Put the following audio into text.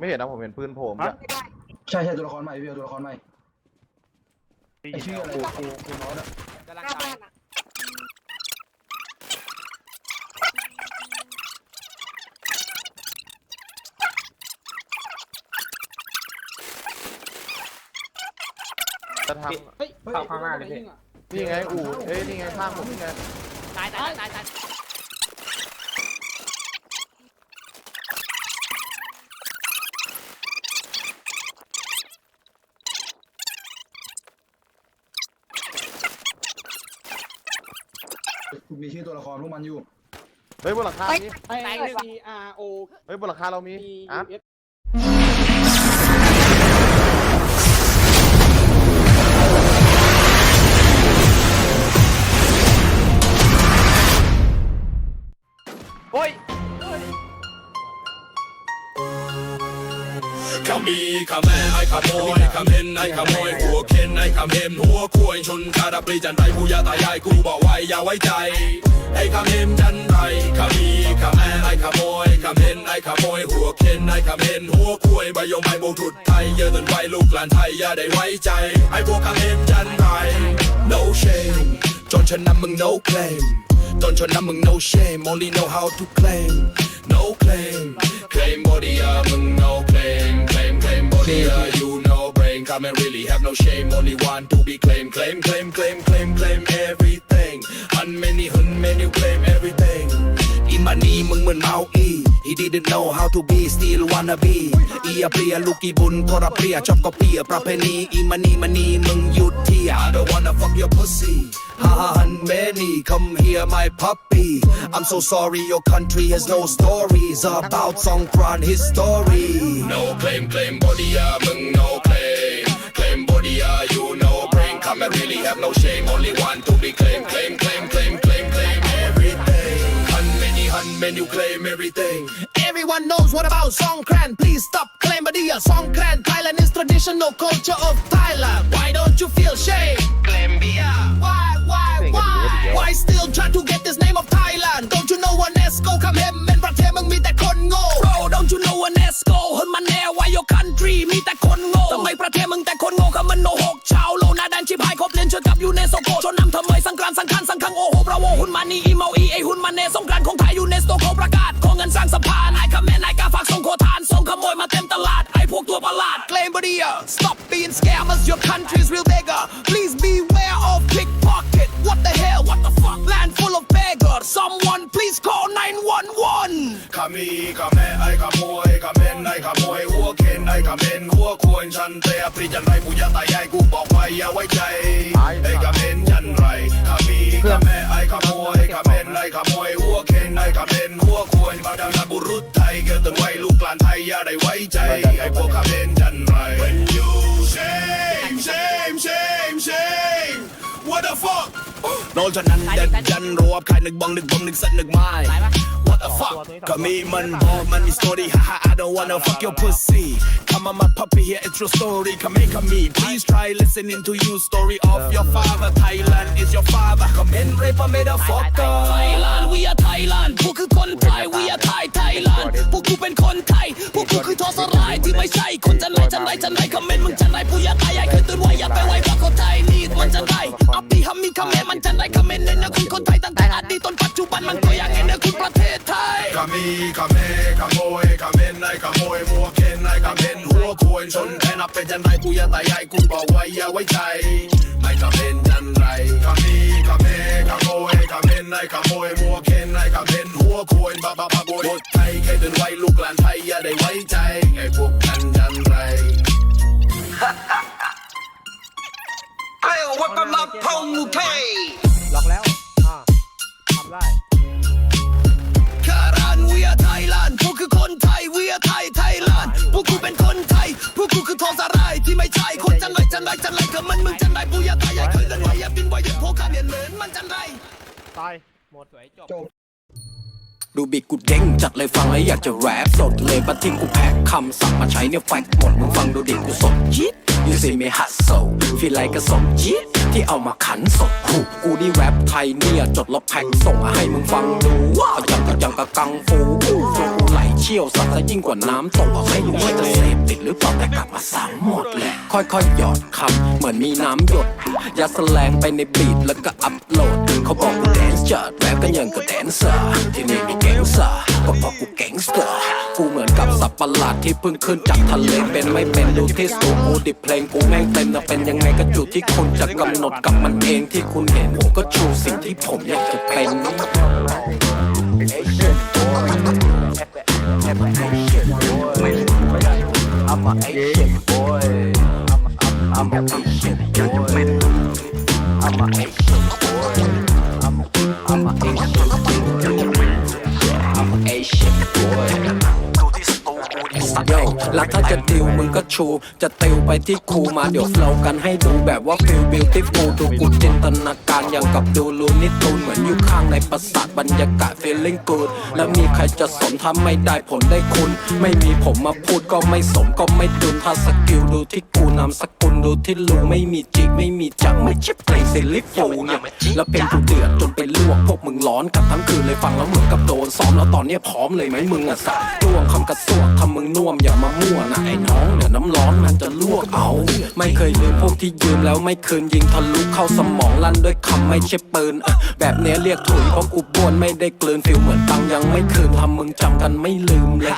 ไม่เห็นนะผมเห็นปืนโผล่เมื่อกี้ใช่ใช่ตัวละครใหม่พี่เอาตัวละครใหม่ได้ไอยินชื่อแล้วอะไรกูกูกูโน้ตอะกำลังหน้าตาบ้ายนอะจะทเฮ้ยเข้าข้างหน้าเลยพี่ำนี่ไงอู่เอ้ยนี่ไงข้างผมนี่ไงตายตายตายตาย กูมีชื่อตัวละครพวกมันอยู่เฮ้ยบนหลังคามีไอ C R O เฮ้ยบนหลังคาเรามี P อะ U S โอ้ย ขมีขแม่ไอ้ขโมยขมิ้นไอ้ขโมยหัว เข็นไอ้ขมิ้นหัวคุยชนคาราบรีจันไรผู้ยาตายายกูบอกไว้อย่าไว้ใจไอ้ขมิ้นจันไรขมีขแม่ไอ้ขโมยขมิ้นไอ้ขโมยหัวเข็นไอ้ขมิ้นหัวคุยใบยงใบโบถุดไทยเยอะจนไวลูกหลานไทยอย่าได้ไว้ใจไอ้พวกขมิ้นจันไร no shame จนฉันนำมึง no claim จนฉันนำมึง no shame only know how to claim no claim claim body อะมึง no claim claim claim body อะ you no brain come and really have no shame only want to be claim claim claim claim claim claim everything หันเมนี่หันเมนี่ claim everything อีมันนี่มึงเหมือนเมาอี he didn't know how to be still wanna be อีอะเปรียลูกอีบุญทระเปรียชอบก็เปียประเพณีอีมันนี่มันนี่มึงหยุดเที่ย I don't wanna fuck your pussy ฮ่าฮ่าหันเมนี่ come here my puppy I'm so sorry your country has no stories about Songkran history no claim claim body อะมึง no claim claim body you no brain come and really have no shame only want to be claim claim claim claim claim claim everything Hun many hun many you claim everything Everyone knows what about Songkran. Please stop claiming the uh, Songkran. Thailand is traditional culture of Thailand. นมานีอีเมาอีไอหุ่นมาเนสงกรานต์ของไทยยูเนสโกเขาประกาศขอเงินสร้างสะพานไอ้คำแมนไอกาฝากส่งโคทานส่งขโมยมาเต็มตลาดไอพวกตัวประหลาด Claim body stop being scammers your country's real beggar please beware of pickpocket what the hell what the fuck land full of beggars someone please call 911 ขมีขแม่ไอ้ขโมยขเม้นไอขโมยหัว เข็นไอ้ขเม้นหัวควรฉันเตะปริจันไรปุยาตายายกูบอกไว้อย่าไว้ใจไอ้ขเม้นจันไรขมีขแม่ไอ้ขโมยขเม้นไอ้ขโมยหัวเข็นไอ้ขเม้นหัวควรบาดาลบุรุษไทยเกิดตั้งไว้ลูกหลานไทยอย่าได้ไว้ใจไอ้พวกขเม้นจันไร When you shame shame shame shame what the fuck โนฉันนั้นเด็ดจันรวบใครนึกบังนึกบังนึกสันนึกไม้ the fuck ก็มีมันบอกมันมี story haha I don't wanna fuck your pussy Come on my puppy here it's your story Come here come me please try listening to you story of your father Thailand is your father Come in rape a motherfucker Thailand we are Thailand พวกคือคนไทย we are Thai Thailand พวกกูเป็นคนไทย พวกกูคือทอสลายที่ไม่ใช่คนจันไรจันไรจันไรคอมเมนต์มึงจันไรผู้ยาตายายเคยเตือนไว้อย่าไปไว้พวกคนไทยนี่มันจันไรอัปปีฮัมมี่คอมเมนต์มันจันไรคอมเมนต์ในเนื้อคุณคนไทยตั้งแต่อดีตจนปัจจุบันมันตัวอย่างในเนื้อคุณประเทศ ไทยขมีขเมขโมยขเมนไอ้ขโมยมัวเข็นไอ้ขเมนหัวควรชนแทนับเป็นจันไรกูยาตายายกูบอกไว้อย่าไว้ใจไม่ขเมนจันไรขมีขเมขโมยขเมนไอ้ขโมยมัวเข็นไอ้ขเมนหัวควรบ้าบ้าบ้าบดไทยแค่เดินไว้ลูกหลานไทยอย่าได้ไว้ใจไอ้พวกกันจันไรเรียกว่ากำลังพงเทล็อกแล้วอ่าทำได้ คือคนไทย we are Thai Thailand พวกกูเป็นคนไทย พวกกูคือทองสารายที่ไม่ใช่คนจันไรจันไรจันไรก็มันมึงจันไรปูยาตายายเคยเล่นไว้อย่าบินไว้อย่าพกข้าเรียนเหมือนมันจันไรตายหมดสวยจบดูบิกกูเด้งจัดเลยฟังแล้วอยากจะแรปสดเลยบัดที่กูแพ็คคำสั่งมาใช้เนี่ยแฟกหมดมึงฟังดูดิกูสดยิดยูซีมีฮัสโซฟีไลก็สมยิดที่ เอามาขันสดหูกูนี่แรปไทยเนี่ยจดล้วแพ็คส่งมาให้มึงฟังดูว่ายังกับยังกับกังฟูอู้ฟูกูไหลเชี่ยวสัตว์ซะยิ่งกว่าน้ำตกไม่รู้ว่าจะเสพติดหรือเปล่าแต่กลับมาสั่งหมดแหละค่อยๆหยอดคำเหมือนมีน้ำหยดยัดแสลงไปในบีทแล้วก็อัพโหลดเขาบอกกูแดนซ์จัดแรปก็ยังกับแดนเซอร์ที่นี่มีแก๊งซ่าก็เพราะกูแก๊งสเตอร์ กูเหมือนกับสัตว์ประหลาดที่เพิ่งขึ้นจากทะเลเป็นไม่เป็นดูที่สูกูดิเพลงกูแม่งเต็มแต่เป็นยังไงก็อยู่ที่คุณจะกำหนดกับมันเองที่คุณเห็นผมก็ชูสิ่งที่ผมอยากจะเป็น I'm a Asian boy. I'm a, I'm, I'm a Asian boy. แล้วถ้าจะติวมึงก็ชู จะติวไปที่ครูมาเดี๋ยวเรากันให้ดูแบบว่าฟิลบิวตี้ฟูดูกูจินตนาการอย่างกับดูลูนิตูนเหมือนอยู่ข้างในปราสาทบรรยากาศ feeling good แล้วมีใครจะสนถ้าไม่ได้ผลได้คุณ ไม่มีผมมาพูดก็ไม่สมก็ไม่ดุนถ้าสกิลดูที่กูนำสกุลดูที่ลูไม่มีจิกไม่มีจังไม่ใช่เพลงซิลิฟูเนี่ยแล้วเป็นกูเดือดจนไปล วกพวกมึงร้อนกันทั้งคืนเลยฟังแล้วเหมือนกับโดนซ้อมแล้วตอนเนี้ยพร้อมเลยไหมมึงอะสัตว์ร่วงคำกระซวกทำมึงน่วมอย่ามามั่วนะไอ้น้องเดี๋ยวน้ำร้อนมันจะลวกเอา ไม่เคยลืมพวกที่ยืมแล้วไม่คืนยิงทะลุเข้าสมองลั่นด้วยคำไม่ใช่ปืนออแบบเนี้ยเรียกถุยเพราะกูบ้วนไม่ได้กลืนฟิลเหมือนตังยังไม่คืนทำมึงจำกันไม่ลืมเลย